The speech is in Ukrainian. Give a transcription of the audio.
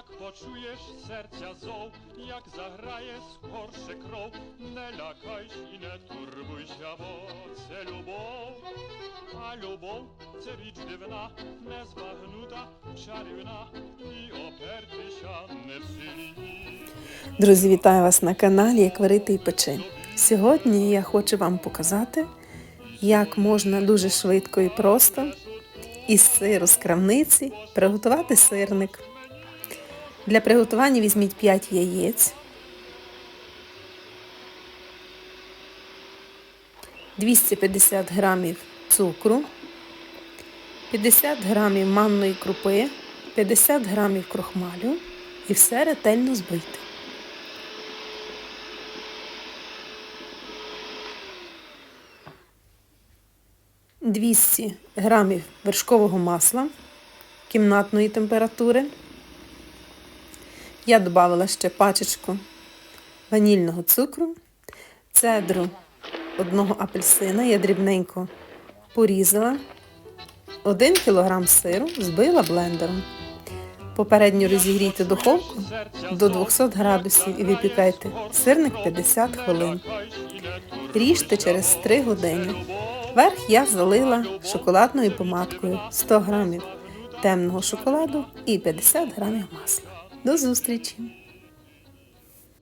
Як почуєш серця зов, як заграє скорше кров, не лякайся і не турбуйся, бо це любов. А любов це річ дивна, незбагнута, чарівна, і опертися не в силі. Друзі, вітаю вас на каналі Як варити і печи. Сьогодні я хочу вам показати, як можна дуже швидко і просто із сиру з крамниці приготувати сирник. Для приготування візьміть 5 яєць, 250 грамів цукру, 50 грамів манної крупи, 50 грамів крохмалю і все ретельно збити. 200 грамів вершкового масла кімнатної температури. Я додала ще пачечку ванільного цукру, цедру одного апельсина, я дрібненько порізала, 1 кг сиру збила блендером. Попередньо розігрійте духовку до 200 градусів і випікайте сирник 50 хвилин. Ріжте через 3 години. Верх я залила шоколадною помадкою 100 грамів темного шоколаду і 50 грамів масла. До зустрічі!